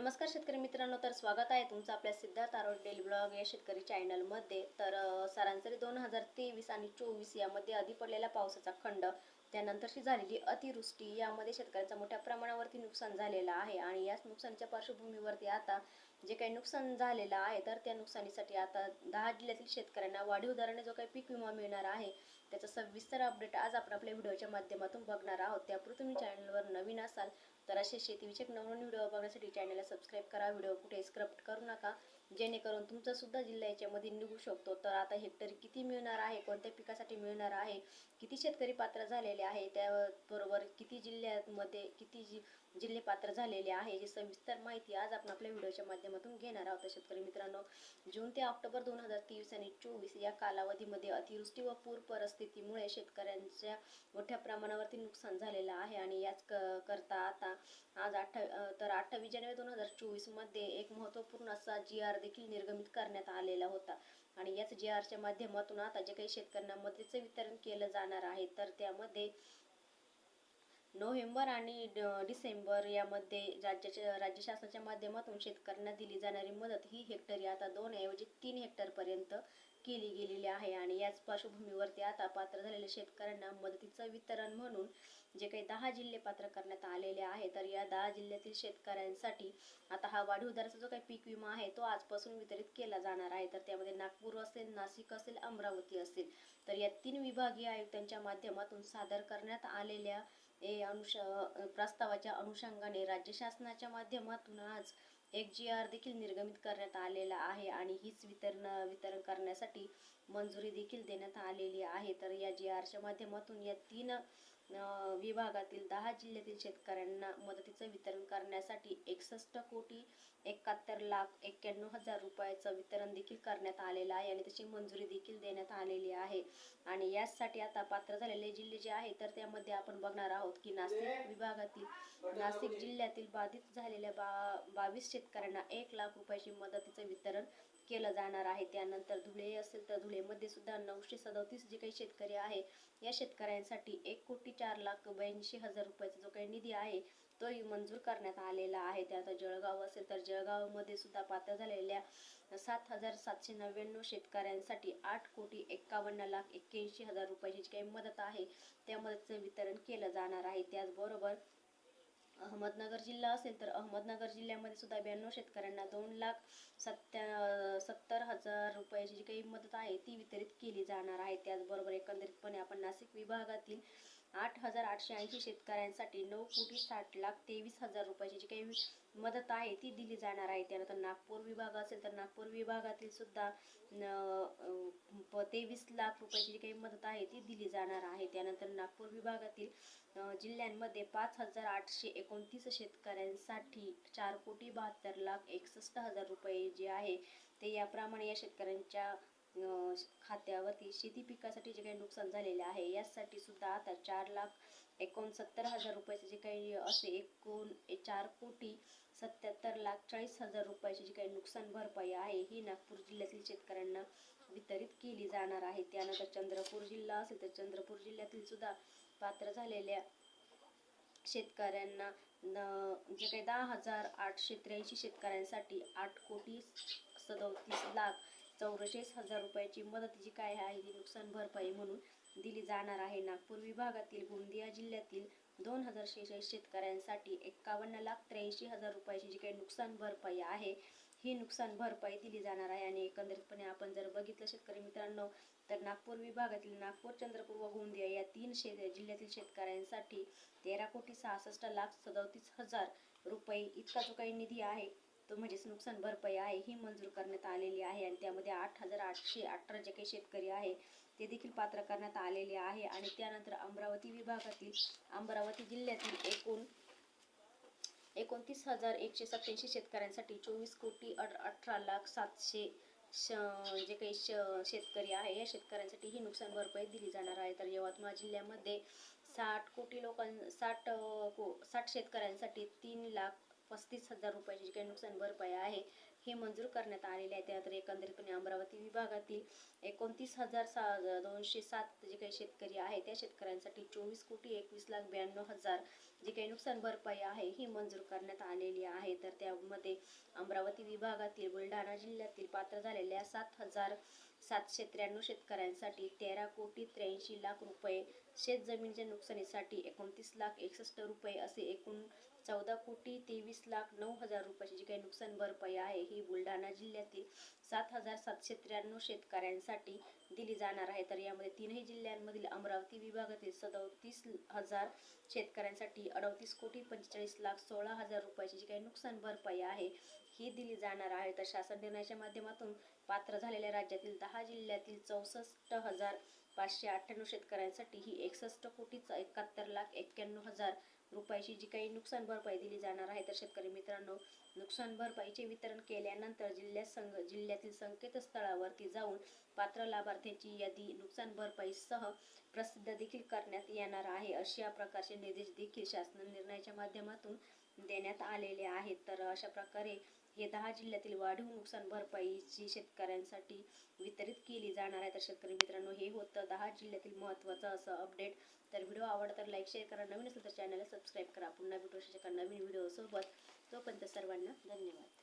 नमस्कार शेतकरी मित्रांनो तर स्वागत आहे तुमचं आपल्या सिद्धार्थ आरोड डेली ब्लॉग या शेतकरी चॅनलमध्ये. तर सरासरी दोन हजार तेवीस आणि चोवीस यामध्ये आधी पडलेला पावसाचा खंड त्यानंतरची झालेली अतिवृष्टी यामध्ये शेतकऱ्यांचं मोठ्या प्रमाणावरती नुकसान झालेलं आहे. आणि याच नुकसानीच्या पार्श्वभूमीवरती आता जे काही नुकसान झालेलं आहे तर त्या नुकसानीसाठी आता दहा जिल्ह्यातील शेतकऱ्यांना वाढीव दराने जो काही पीक विमा मिळणार आहे त्याचा सविस्तर अपडेट आज आपण आपल्या व्हिडिओच्या माध्यमातून बघणार आहोत. त्यापूर्वी तुम्ही चॅनलवर नवीन असाल तर असे शेतीविषयक नवनवीन व्हिडिओ बघण्यासाठी चॅनलला सबस्क्राईब करा. व्हिडिओ कुठे स्क्रप्ट करू नका. जेणेकरून तुमचा सुद्धा जिल्हा याच्यामध्ये निघू शकतो. तर आता हेक्टरी किती मिळणार आहे? कोणत्या पिकासाठी मिळणार आहे? किती शेतकरी पात्र झालेले आहे? त्याबरोबर किती जिल्ह्यामध्ये किती जि जिल्हे पात्र झालेले आहे. याची सविस्तर माहिती आज आपण आपल्या व्हिडिओच्या माध्यमातून घेणार आहोत. शेतकरी मित्रांनो जून ते ऑक्टोबर दोन हजार तेवीस आणि चोवीस या कालावधीमध्ये अतिवृष्टी व पूर परिस्थितीमुळे शेतकऱ्यांच्या मोठ्या प्रमाणावरती नुकसान झालेलं आहे. आणि याच क- करता आता आज अठ्ठा तर अठ्ठावीस जानेवारी दोन हजार चोवीसमध्ये एक महत्त्वपूर्ण असा जी आर देखील निर्गमित करण्यात आलेला होता. आणि याच जी आरच्या माध्यमातून आता जे काही शेतकऱ्यांना मदतीचं वितरण केलं जाणार आहे तर त्यामध्ये नोव्हेंबर आणि ड- डिसेंबर यामध्ये राज्याच्या राज्य शासनाच्या माध्यमातून शेतकऱ्यांना दिली जाणारी मदत ही हेक्टरी आता दोन ऐवजी तीन हेक्टरपर्यंत केली गेलेली आहे आणि याच पार्श्वभूमीवरती आता पात्र झालेल्या शेतकऱ्यांना मदतीचं वितरण म्हणून जे काही दहा जिल्हे पात्र करण्यात आलेले आहे तर या दहा जिल्ह्यातील शेतकऱ्यांसाठी आता हा वाढीव दराचा जो काही पीक विमा आहे तो आजपासून वितरित केला जाणार आहे. तर त्यामध्ये नागपूर असेल नाशिक असेल अमरावती असेल तर या तीन विभागीय आयुक्तांच्या माध्यमातून सादर करण्यात आलेल्या ए अनुष प्रस्तावाच्या अनुषंगाने राज्य शासनाच्या माध्यमातून आज एक जी आर देखील निर्गमित करण्यात आलेला आहे आणि हीच वितरण वितरण करण्यासाठी मंजुरी देखील देण्यात आलेली आहे. तर या जी आरच्या माध्यमातून या तीन विभागातील दहा जिल्ह्यातील शेतकऱ्यांना मदतीचं वितरण करण्यासाठी एकसष्ट कोटी एकाहत्तर लाख एक्क्याण्णव हजार रुपयाचं वितरण देखील करण्यात आलेलं आहे आणि त्याची मंजुरी देखील देण्यात आलेली आहे. आणि यासाठी आता पात्र झालेले जिल्हे जे आहे तर त्यामध्ये आपण बघणार आहोत की नाशिक विभागातील नाशिक जिल्ह्यातील बाधित झालेल्या बा बावीस शेतकऱ्यांना एक लाख रुपयाची मदतीचं वितरण केलं जाणार आहे. त्यानंतर धुळे असेल तर धुळेमध्ये सुद्धा नऊशे सदतीस जे काही शेतकरी आहे या शेतकऱ्यांसाठी एक कोटी चार लाख ब्याऐंशी हजार रुपयाचा जो काही निधी आहे तो मंजूर करण्यात आलेला आहे. त्यात जळगाव असेल तर जळगावमध्ये सुद्धा पात्र झालेल्या सात हजार सातशे नव्याण्णव शेतकऱ्यांसाठी आठ कोटी एक्कावन्न लाख एक्क्याऐंशी हजार रुपयाची जी काही मदत आहे त्या मदतीचं वितरण केलं जाणार आहे. त्याचबरोबर अहमदनगर जिल्हा असेल तर अहमदनगर जिल्ह्यामध्ये सुद्धा ब्याण्णव शेतकऱ्यांना दोन लाख सत्त्या सत्तर हजार रुपयाची जी काही मदत आहे ती वितरित केली जाणार आहे. त्याचबरोबर एकंदरीतपणे आपण नाशिक विभागातील आठ हजार आठशे ऐंशी शेतकऱ्यांसाठी नऊ कोटी साठ लाख तेवीस हजार रुपयाची जी काही मदत आहे ती दिली जाणार आहे त्यानंतर नागपूर विभाग असेल तर नागपूर विभागातील सुद्धा तेवीस लाख रुपयाची जी काही मदत आहे ती दिली जाणार आहे. त्यानंतर नागपूर विभागातील जिल्ह्यांमध्ये पाच हजार आठशे एकोणतीस शेतकऱ्यांसाठी चार कोटी बहात्तर लाख एकसष्ट हजार रुपये जे आहे ते याप्रमाणे या शेतकऱ्यांच्या खात्यावरती शेती पिकासाठी जे काही नुकसान झालेले आहे यासाठी सुद्धा आता चार लाख एकोणसत्तर हजार रुपयाचे जे काही असे एकूण चार कोटी सत्याहत्तर लाख चाळीस हजार रुपयाची जी काही नुकसान भरपाई आहे ही नागपूर जिल्ह्यातील शेतकऱ्यांना वितरित केली जाणार आहे. त्यानंतर चंद्रपूर जिल्हा असेल तर चंद्रपूर जिल्ह्यातील सुद्धा पात्र झालेल्या शेतकऱ्यांना जे काही दहा हजार आठशे त्र्याऐंशी शेतकऱ्यांसाठी आठ कोटी सदोतीस लाख चौवेचाळीस हजार रुपयाची मदत जी काय आहे? ती नुकसान भरपाई म्हणून दिली जाणार आहे. नागपूर विभागातील गोंदिया जिल्ह्यातील दोन हजार शेहेचाळीस शेतकऱ्यांसाठी एक्कावन्न लाख त्र्याऐंशी हजार रुपयाची जी काही नुकसान भरपाई आहे ही नुकसान भरपाई दिली जाणार आहे. आणि एकंदरीतपणे आपण जर बघितलं शेतकरी मित्रांनो तर नागपूर विभागातील नागपूर चंद्रपूर व गोंदिया या तीन शे जिल्ह्यातील शेतकऱ्यांसाठी तेरा कोटी सहासष्ट लाख सदोतीस हजार रुपये इतका जो काही निधी आहे तो म्हणजेच नुकसान भरपाई आहे ही मंजूर करण्यात आलेली आहे आणि त्यामध्ये आठ हजार आठशे अठरा जे काही शेतकरी आहे ते देखील पात्र करण्यात आलेले आहे आणि त्यानंतर अमरावती विभागातील अमरावती जिल्ह्यातील एकूण एकोणतीस हजार एकशे सत्याऐंशी शेतकऱ्यांसाठी चोवीस कोटी अठ अठरा लाख सातशे श जे काही श शेतकरी आहे या शेतकऱ्यांसाठी ही नुकसान भरपाई दिली जाणार आहे. तर यवतमाळ जिल्ह्यामध्ये साठ कोटी लोकां साठ को साठ शेतकऱ्यांसाठी तीन लाख पस्तीस हजार रुपयाची जी काही नुकसान भरपाई आहे हे मंजूर करण्यात आलेले आहे. त्यानंतर एकंदरीतपणे अमरावती विभागातील एकोणतीस हजार सा दोनशे सात जे काही शेतकरी आहे त्या शेतकऱ्यांसाठी चोवीस कोटी एकवीस लाख ब्याण्णव हजार जी काही नुकसान भरपाई आहे ही मंजूर करण्यात आलेली आहे. तर त्यामध्ये अमरावती विभागातील बुलढाणा जिल्ह्यातील पात्र झालेल्या सात हजार सातशे त्र्याण्णव शेतकऱ्यांसाठी तेरा कोटी त्र्याऐंशी लाख रुपये. शेतजमिनीच्या नुकसानीसाठी एकोणतीस लाख एकसष्ट रुपये असे एकूण चौदा कोटी तेवीस लाख नऊ हजार रुपयाची जी काही नुकसान भरपाई आहे ही बुलढाणा जिल्ह्यातील सात हजार सातशे त्र्याण्णव शेतकऱ्यांसाठी दिली जाणार आहे. तर यामध्ये तीनही जिल्ह्यांमधील अमरावती विभागातील सदतीस हजार शेतकऱ्यांसाठी अडतीस कोटी पंचेचाळीस लाख सोळा हजार रुपयाची जी काही नुकसान भरपाई आहे ही दिली जाणार आहे. तर शासन निर्णयाच्या माध्यमातून पात्र झालेल्या राज्यातील दहा जिल्ह्यातील चौसष्ट हजार पाचशे अठ्ठ्याण्णव शेतकऱ्यांसाठी ही एकसष्ट कोटी एकाहत्तर लाख एक्क्याण्णव हजार रुपयाची जी काही नुकसान भरपाई दिली जाणार आहे. तर शेतकरी मित्रांनो नुकसान भरपाईचे वितरण केल्यानंतर जिल्ह्यात संघ जिल्ह्यातील संकेतस्थळावरती जाऊन पात्र लाभार्थ्यांची यादी नुकसान भरपाईसह प्रसिद्ध देखील करण्यात येणार आहे. अशा प्रकारचे निर्देश देखील शासन निर्णयाच्या माध्यमातून देण्यात आलेले आहेत. तर अशा प्रकारे हे दहा जिल्ह्यातील वाढीव नुकसान भरपाईची शेतकऱ्यांसाठी वितरित केली जाणार आहे. तर शेतकरी मित्रांनो हे होतं दहा जिल्ह्यातील महत्त्वाचं असं अपडेट तर व्हिडिओ आवडला तर लाईक शेअर करा. नवीन असेल तर चॅनलला सबस्क्राईब करा. पुन्हा भेटू शकता नवीन व्हिडिओ सोबत. तोपर्यंत सर्वांना धन्यवाद.